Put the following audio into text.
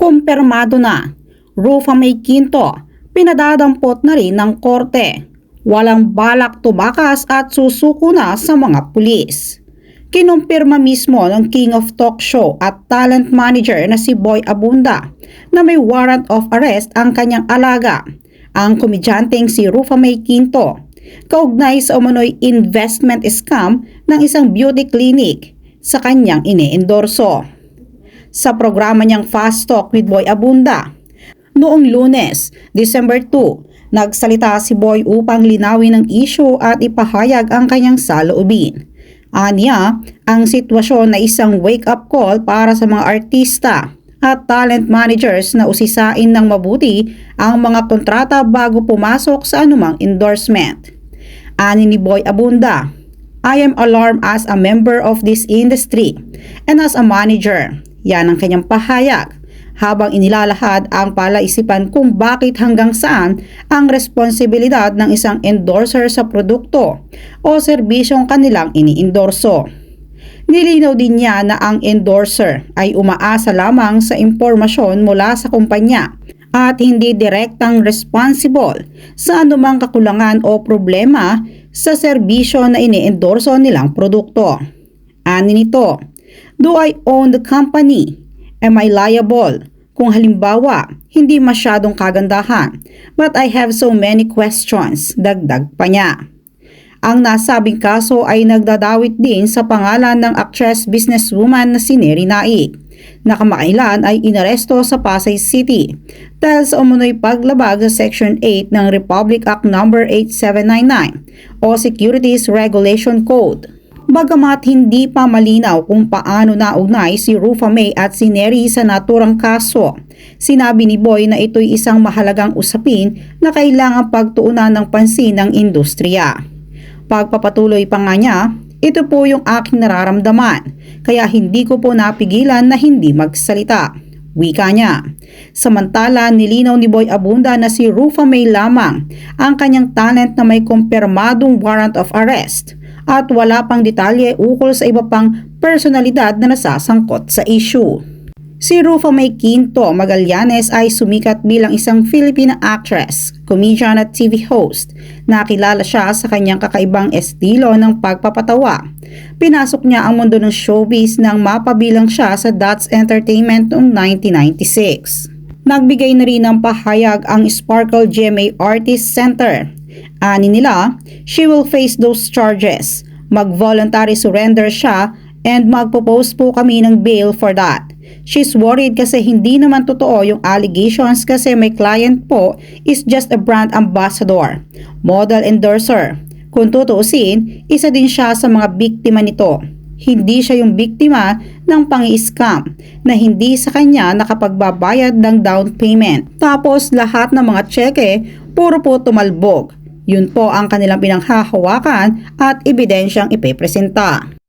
Kumpirmado na, Rufa May Quinto, pinadadampot na rin ng korte. Walang balak tubakas at susuko na sa mga pulis. Kinumpirma mismo ng King of Talk Show at talent manager na si Boy Abunda na may warrant of arrest ang kanyang alaga, ang komedyanteng si Rufa May Quinto, kaugnay sa umano'y investment scam ng isang beauty clinic sa kanyang ine-endorso. Sa programa niyang Fast Talk with Boy Abunda, noong lunes, December 2, nagsalita si Boy upang linawin ang issue at ipahayag ang kanyang saloobin. Anya, ang sitwasyon na isang wake-up call para sa mga artista at talent managers na usisain ng mabuti ang mga kontrata bago pumasok sa anumang endorsement. Ani ni Boy Abunda, I am alarmed as a member of this industry and as a manager. Yan ang kanyang pahayag habang inilalahad ang palaisipan kung bakit hanggang saan ang responsibilidad ng isang endorser sa produkto o serbisyong kanilang iniendorso. Nilinaw din niya na ang endorser ay umaasa lamang sa impormasyon mula sa kumpanya at hindi direktang responsible sa anumang kakulangan o problema sa serbisyo na iniendorso nilang produkto. Ani nito, Do I own the company? Am I liable? Kung halimbawa, hindi masyadong kagandahan, but I have so many questions, dagdag pa niya. Ang nasabing kaso ay nagdadawit din sa pangalan ng actress businesswoman na si Neri Naik na ay inaresto sa Pasay City dahil sa umunoy paglabag sa Section 8 ng Republic Act No. 8799 o Securities Regulation Code. Bagamat hindi pa malinaw kung paano naugnay si Rufa May at si Neri sa naturang kaso, sinabi ni Boy na ito'y isang mahalagang usapin na kailangang pagtuunan ng pansin ng industriya. Pagpapatuloy pa nga niya, ito po yung aking nararamdaman, kaya hindi ko po napigilan na hindi magsalita. Wika niya. Samantala, nilinaw ni Boy Abunda na si Rufa May lamang ang kanyang talent na may kumpirmadong warrant of arrest at wala pang detalye ukol sa iba pang personalidad na nasasangkot sa issue. Si Rufa May Quinto Magallanes ay sumikat bilang isang Filipina actress, comedian at TV host. Nakilala siya sa kanyang kakaibang estilo ng pagpapatawa. Pinasok niya ang mundo ng showbiz nang mapabilang siya sa Dots Entertainment noong 1996. Nagbigay na rin ng pahayag ang Sparkle GMA Artist Center. Ani nila, she will face those charges. Mag-voluntary surrender siya and magpo-post po kami ng bail for that. She's worried kasi hindi naman totoo yung allegations kasi may client po is just a brand ambassador, model endorser. Kung tutuusin, isa din siya sa mga biktima nito. Hindi siya yung biktima ng pangi-scam na hindi sa kanya nakapagbabayad ng down payment. Tapos lahat ng mga tseke puro po tumalbog. Yun po ang kanilang pinanghahawakan at ebidensyang ipepresenta.